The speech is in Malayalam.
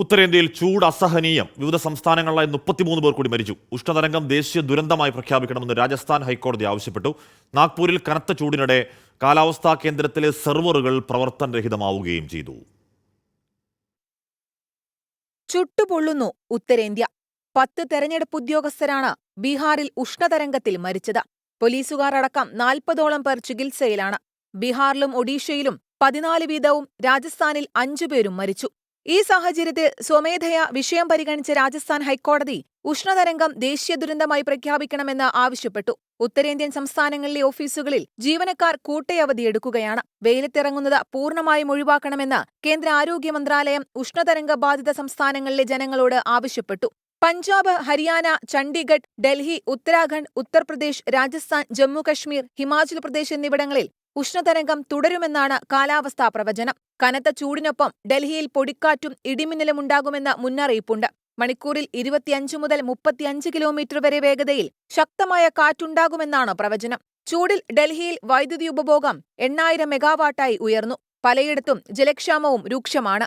ഉത്തരേന്ത്യയിൽ ചൂട് അസഹനീയം. വിവിധ സംസ്ഥാനങ്ങളിലായി മുപ്പത്തിമൂന്ന് പേർ കൂടി മരിച്ചു. ഉഷ്ണതരംഗം ദേശീയ ദുരന്തമായി പ്രഖ്യാപിക്കണമെന്ന് രാജസ്ഥാൻ ഹൈക്കോടതി ആവശ്യപ്പെട്ടു. നാഗ്പൂരിൽ കനത്ത ചൂടിനിടെ കാലാവസ്ഥാ കേന്ദ്രത്തിലെ സെർവറുകൾ പ്രവർത്തനരഹിതമാവുകയും ചെയ്തു. ചുട്ടുപൊള്ളുന്നു ഉത്തരേന്ത്യ. പത്ത് തെരഞ്ഞെടുപ്പ് ഉദ്യോഗസ്ഥരാണ് ബീഹാറിൽ ഉഷ്ണതരംഗത്തിൽ മരിച്ചത്. പോലീസുകാർ അടക്കം നാൽപ്പതോളം പേർ ചികിത്സയിലാണ്. ബീഹാറിലും ഒഡീഷയിലും പതിനാല് വീതവും രാജസ്ഥാനിൽ അഞ്ചുപേരും മരിച്ചു. ഈ സാഹചര്യത്തിൽ സ്വമേധയാ വിഷയം പരിഗണിച്ച രാജസ്ഥാൻ ഹൈക്കോടതി ഉഷ്ണതരംഗം ദേശീയ ദുരന്തമായി പ്രഖ്യാപിക്കണമെന്ന് ആവശ്യപ്പെട്ടു. ഉത്തരേന്ത്യൻ സംസ്ഥാനങ്ങളിലെ ഓഫീസുകളിൽ ജീവനക്കാർ കൂട്ടയവധിയെടുക്കുകയാണ് വെയിലത്തിറങ്ങുന്നത് പൂർണമായും ഒഴിവാക്കണമെന്ന് കേന്ദ്ര ആരോഗ്യ മന്ത്രാലയം ഉഷ്ണതരംഗ ബാധിത സംസ്ഥാനങ്ങളിലെ ജനങ്ങളോട് ആവശ്യപ്പെട്ടു. പഞ്ചാബ് ഹരിയാന ചണ്ഡീഗഡ് ഡൽഹി ഉത്തരാഖണ്ഡ് ഉത്തർപ്രദേശ് രാജസ്ഥാൻ ജമ്മുകശ്മീർ ഹിമാചൽ പ്രദേശ് എന്നിവിടങ്ങളിൽ ഉഷ്ണതരംഗം തുടരുമെന്നാണ് കാലാവസ്ഥാ പ്രവചനം. കനത്ത ചൂടിനൊപ്പം ഡൽഹിയിൽ പൊടിക്കാറ്റും ഇടിമിന്നലും ഉണ്ടാകുമെന്ന മുന്നറിയിപ്പുണ്ട്. മണിക്കൂറിൽ ഇരുപത്തിയഞ്ച് മുതൽ മുപ്പത്തിയഞ്ച് കിലോമീറ്റർ വരെ വേഗതയിൽ ശക്തമായ കാറ്റുണ്ടാകുമെന്നാണ് പ്രവചനം. ചൂടിൽ ഡൽഹിയിൽ വൈദ്യുതി ഉപഭോഗം എണ്ണായിരം മെഗാവാട്ടായി ഉയർന്നു. പലയിടത്തും ജലക്ഷാമവും രൂക്ഷമാണ്.